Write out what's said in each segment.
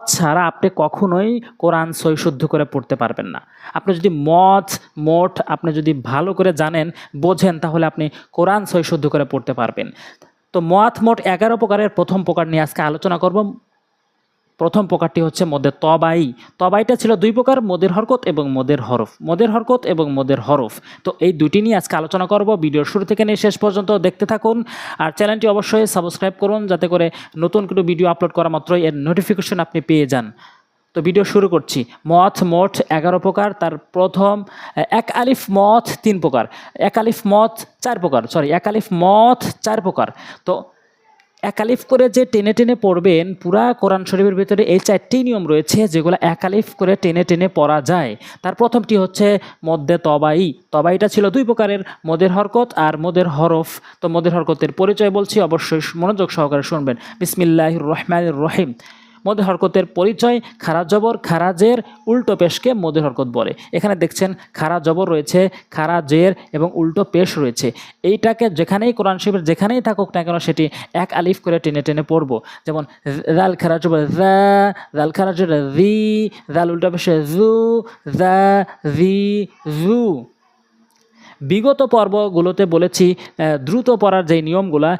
ছাড়া আপনি কখনোই কোরআন সই শুদ্ধ করে পড়তে পারবেন না। আপনি যদি মত মোট আপনি যদি ভালো করে জানেন, বোঝেন, তাহলে আপনি কোরআন সই শুদ্ধ করে পড়তে পারবেন। তো মত মোট এগারো প্রকারের প্রথম প্রকার নিয়ে আজকে আলোচনা করব। প্রথম প্রকারটি হচ্ছে মদের তবাই। তবাইটা ছিল দুই প্রকার, মদের হরকত এবং মদের হরফ। মদের হরকত এবং মদের হরফ। তো এই দুটি নিয়ে আজকে আলোচনা করব। ভিডিওর শুরু থেকে নিয়ে শেষ পর্যন্ত দেখতে থাকুন। আর চ্যানেলটি অবশ্যই সাবস্ক্রাইব করুন যাতে করে নতুন কোনো ভিডিও আপলোড করা মাত্রই এর নোটিফিকেশন আপনি পেয়ে যান। তো ভিডিও শুরু করছি। মথ মোট এগারো প্রকার, তার প্রথম, এক আলিফ মথ তিন প্রকার, এক আলিফ মথ চার প্রকার সরি এক আলিফ মথ চার প্রকার। তো একালিফ করে যে টেনে টেনে পড়বেন, পুরা কোরআন শরীফের ভিতরে এই চারটি নিয়ম রয়েছে যেগুলো একালিফ করে টেনে টেনে পড়া যায়। তার প্রথমটি হচ্ছে মধ্যে তবাই। তবাইটা ছিল দুই প্রকারের, মদের হরকত আর মদের হরফ। তো মদের হরকতের পরিচয় বলছি, অবশ্যই মনোযোগ সহকারে শুনবেন। বিসমিল্লাহ রহমান রহিম। মদের হরকতের পরিচয় খারা জবর খারাজের উল্টো পেশকে মদের হরকত বলে। এখানে দেখছেন খারা জবর রয়েছে, খারা জের এবং উল্টো পেশ রয়েছে। এইটাকে যেখানেই কোরআন শিবের যেখানেই থাকুক না কেন সেটি এক আলিফ করে টেনে টেনে পড়ব। যেমন রাল খারা জবর রাল খারা জবর রি, রাল উল্টো পেশে জু, রা, রি, জু। বিগত পর্বগুলোতে বলেছি দ্রুত পড়ার যে নিয়মগুলা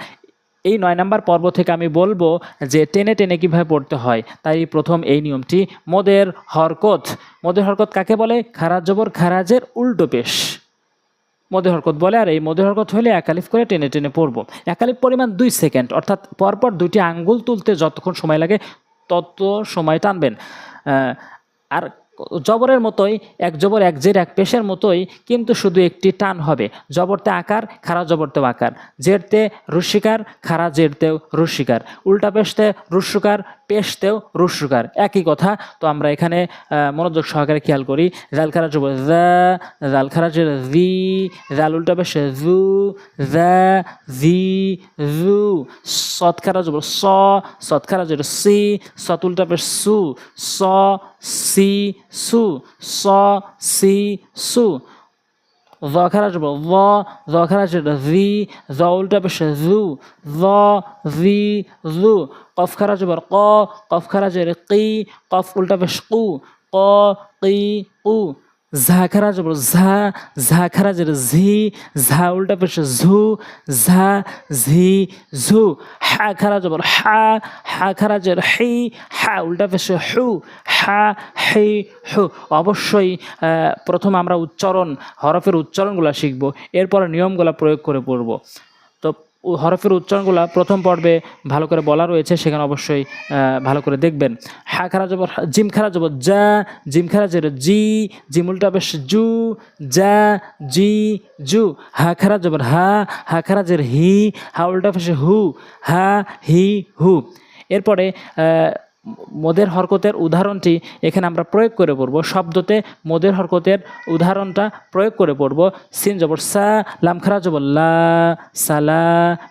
এই নয় নাম্বার পর্ব থেকে আমি বলব যে টেনে টেনে কীভাবে পড়তে হয়। তাই প্রথম এই নিয়মটি। মদের হরকত। মদের হরকত কাকে বলে? খারাজ জবর, খারাজের উল্টো পেশ। মদের হরকত বলে, আর এই মদের হরকত হলে একালিফ করে টেনে টেনে পড়ব। একালিফ পরিমাণ দুই সেকেন্ড। অর্থাৎ পরপর দুইটি আঙ্গুল তুলতে যতক্ষণ সময় লাগে, তত সময় টানবেন। আর জবরের মতোই, এক জবর, এক জের, এক পেশের মতোই কিন্তু শুধু একটি টান হবে। জবরতে আকার, খারা জবরতেও আকার। জেরতে রুশিকার খারা জেরতেও রুশিকার উল্টা পেশতে রুশুকার পেশতেও রুশুকার একই কথা। তো আমরা এখানে মনোযোগ সহকারে খেয়াল করি। জাল, খারা, জবর জাল, খারা, জের জি জাল, উল্টা পেশে জা জি জু সৎ, খারা, জবর, স, সৎ, খারা, জের, সি, সৎ, উল্টা পেশ, সু, স, সি সু স সি সু জ খারাজ জ জ খারাজ জি জ উল্টা পেশে জু জ জি জু কফ খারাজ ক কফ খারাজের কি কফ উল্টা পেশ কু ক কি কু ঝা খারাজ ঝা ঝা খারাজের ঝি, ঝা উল্টা পেশে ঝু, ঝা, ঝি, ঝু। হা খারাজ হা হা খারাজের হি, হা উল্টা পেশে হু, হা, হি, হু। অবশ্যই প্রথম আমরা উচ্চারণ, হরফের উচ্চারণগুলো শিখব, এরপর নিয়মগুলো প্রয়োগ করে পড়ব। হরফের উচ্চারণগুলো প্রথম পর্বে ভালো করে বলা রয়েছে, সেখানে অবশ্যই ভালো করে দেখবেন। হা খারা যাব জিম খারা যাব যা জিম খারা জের, জি, জিম উল্টা বেশ, জু যা জি, জু। হা খারা যাব হা হা খারা জের, হি, হা উল্টা বেশ, হু, হা, হি, হু। এরপরে মদের হরকতের উদাহরণটি এখানে আমরা প্রয়োগ করে পড়ব। শব্দতে মদের হরকতের উদাহরণটা প্রয়োগ করে পড়ব। সিন জবর সা, লাম খারা জবর লা, সালা,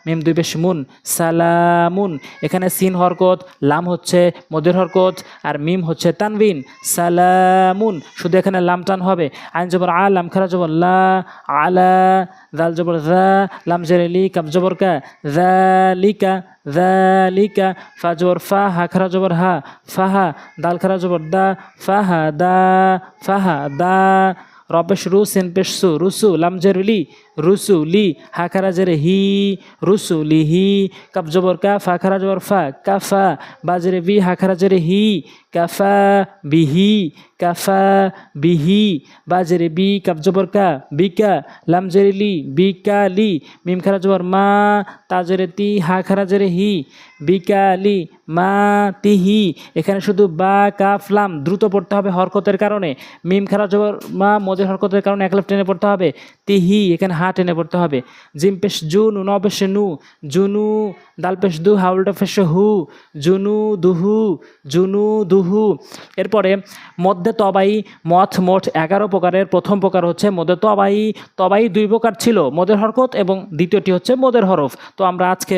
মিম দুই বেশ মুন, সালামুন। এখানে সিন হরকত, লাম হচ্ছে মদের হরকত, আর মিম হচ্ছে তানবিন, সালামুন। শুধু এখানে লাম টান হবে। আইন জবর আ, লাম খারা জবর লা, আলা, দাল জবর দা লাম জেরে লি কাব জবর কা লিকা ذلك فجر فاها خرج جبر ها فها دال خرج جبر دا فها دا فها دا ربش روسن بشسو رسو لم جرلي লাম জেরুলি রুসু লি হা খারা জেরে হি রুসু লি হি কাপ জবর কা, ফা খারা জবর ফা কাফা বাজরে বি হা খারা জেরে হি কাফা বিহি কাফা বিহি বাজরে বি কাপ জবর কা বিকা লাম জেরে লি বিকা লি, মিম খারা জবর মা তাজরে তি, হা খারা জেরে হি বিকালি মা তিহি এখানে শুধু বা, কাফ, লাম দ্রুত পড়তে হবে হরকতের কারণে, মিম খারা জবর মা, মজের হরকতের কারণে এক লাফ টেনে পড়তে হবে তিহি এখানে হা টেনে পড়তে হবে। জিম পেশ জু নু ন পেশে নু জুনু দাল পেশ দু হাউলটা পেশে হু জুনু দুহু জুনু দুহু। এরপরে মধ্যে তবাই মথ মোট এগারো প্রকারের। প্রথম প্রকার হচ্ছে মধ্যে তবাই তবাই দুই প্রকার ছিল মদের হরকত এবং দ্বিতীয়টি হচ্ছে মদের হরফ। তো আমরা আজকে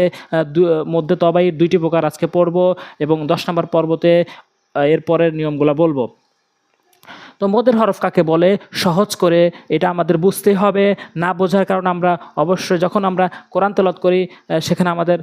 মধ্যে তবাই দুইটি প্রকার আজকে পড়ব এবং দশ নম্বর পর্বতে আহ, এর পরের নিয়মগুলো বলব। তো মদের হরফ কাকে বলে? সহজ করে এটা আমাদের বুঝতে হবে। না বোঝার কারণে আমরা অবশ্যই যখন আমরা কোরআন তেলত করি সেখানে আমাদের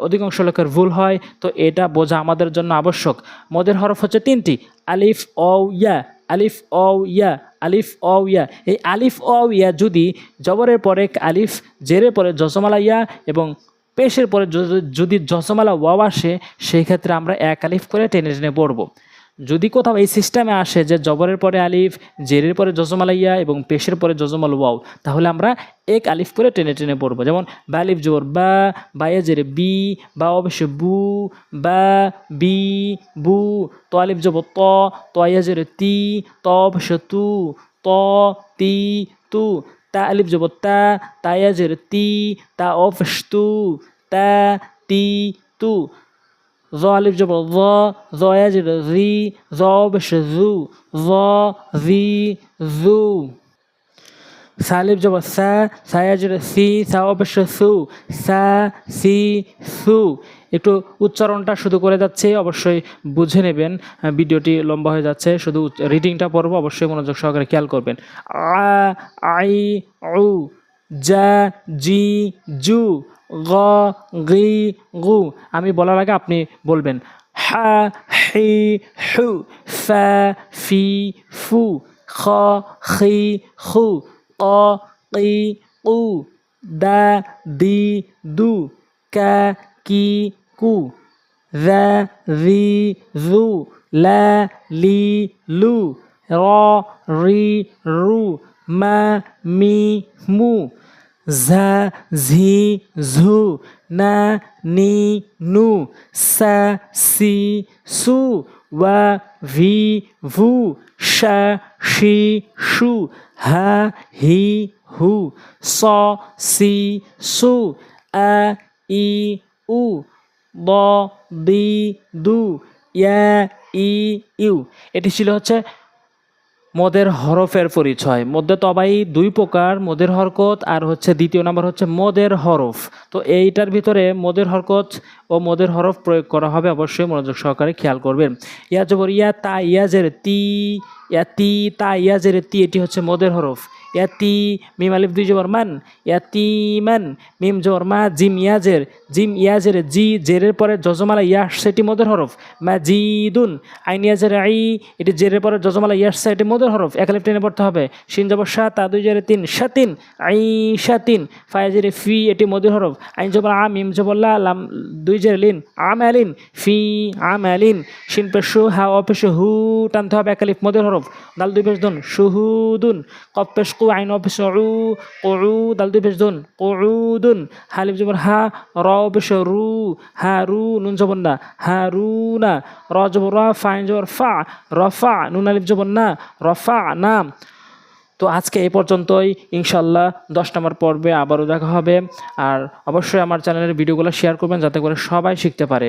অধিকাংশ লোকের ভুল হয়। তো এটা বোঝা আমাদের জন্য আবশ্যক। মদের হরফ হচ্ছে তিনটি। আলিফ অ ইয়া। আলিফ অ ইয়া। আলিফ অ ইয়া। এই আলিফ অ ইয়া যদি জবরের পরে আলিফ, জেরের পরে জসমালা ইয়া এবং পেশের পরে যদি- জসমালা ওয়াও আসে, সেই ক্ষেত্রে আমরা এক আলিফ করে টেনে টেনে পড়ব। যদি কোথাও এই সিস্টেমে আসে যে জবরের পরে আলিফ, জেরের পরে জজমালা ইয়া এবং পেশের পরে জজমাল ওয়াও, তাহলে আমরা এক আলিফ করে টেনে টেনে পড়ব। যেমন বা আলিফ জোর, বা বায়া জেরে বি, বা অবশ্য বু, বা, বি, বু, ত আলিফ জব ত তয়া জেরে তি, ত অবশ্য তু, ত, তি, তু, তা আলিফ জব তা তায়া জেরে তি, তা অবশ্য তু, তা, তি, তু। জ আলিফ জব জ জয়া জেরে জি জ অবশ্য জু জ জি জু সালিফ জব সা সায়া জেরে সি সা অবশ্য সু সা সি সু একটু উচ্চারণটা শুধু করে যাচ্ছে, অবশ্যই বুঝে নেবেন। ভিডিওটি লম্বা হয়ে যাচ্ছে, শুধু রিডিংটা পড়ব, অবশ্যই মনোযোগ সহকারে খেয়াল করবেন। আ, আই, উ যা জি, জু। গ গি গু আমি বলার আগে আপনি বলবেন হা হি হু ফা ফি ফু খ খি খু ক কি কু দা দি দু কা কি কু ذا ذي ذو لا لي لو را রি রু মা মি মু ঝা ঝি, ঝু, না, নি, নু, সা, সি, সু ওয়া ভি, ভু শা she shoe Ha, he, who, saw, C, সু, আ, ই, উ, ব, দি, দু ইয়া ই, ইউ। এটি ছিল হচ্ছে মদের হরফের পরিচয়। মধ্যে তবাই দুই প্রকার, মদের হরকত আর হচ্ছে দ্বিতীয় নাম্বার হচ্ছে মদের হরফ। তো এইটার ভিতরে মদের হরকত ও মদের হরফ প্রয়োগ করা হবে, অবশ্যই মনোযোগ সহকারে খেয়াল করবেন। ইয়া ইয়া তা ইয়াজের তি ইয়া তি তা ইয়াজের তি, এটি হচ্ছে মদের হরফ। ইয়া তি মিম আলিফ, দুই জবর মান। ইয়া তি মান, মিম জবর মা, জিম ইয়াজের। জিম ইয়াজের, জি, জেরের পরে যজমালা ইয়াস সেটি মদের হরফ। মা জিদুন, আইন ইয়াজের, আই, এটি জেরের পরে যজমালা ইয়াস এটি মদের হরফ। একালিফ টেনে পড়তে হবে। শিন জবর সাত তা দুই জেরে তিন, সাতিন, আই, সাতিন। ফায়াজের ফি, এটি মদের হরফ। আইন জবর আম ইম জবর লাম, দুই জেরে লিন আম আলিন ফি আম আলিন শিন পেশু হা অপেশু হু টানতে হবে এক একালিফ মদের হরফ। দাল দুই পেশ দুন শুহুদুন কপ পেশ কু আইন অপেশ উ কু দাল দুই পেশ দুন কুউদুন হালিফ জবর হা, র পেশ রু হা রু, নুন জবর না, হা রু না। র জবর ফাইন জবর ফা রফা নুন আলিফ জবর না রফা নাম। তো আজকে এই পর্যন্তই। ইনশাল্লাহ দশ নম্বর পর্বে আবারও দেখা হবে। আর অবশ্যই আমার চ্যানেলের ভিডিওগুলো শেয়ার করবেন, যাতে করে সবাই শিখতে পারে।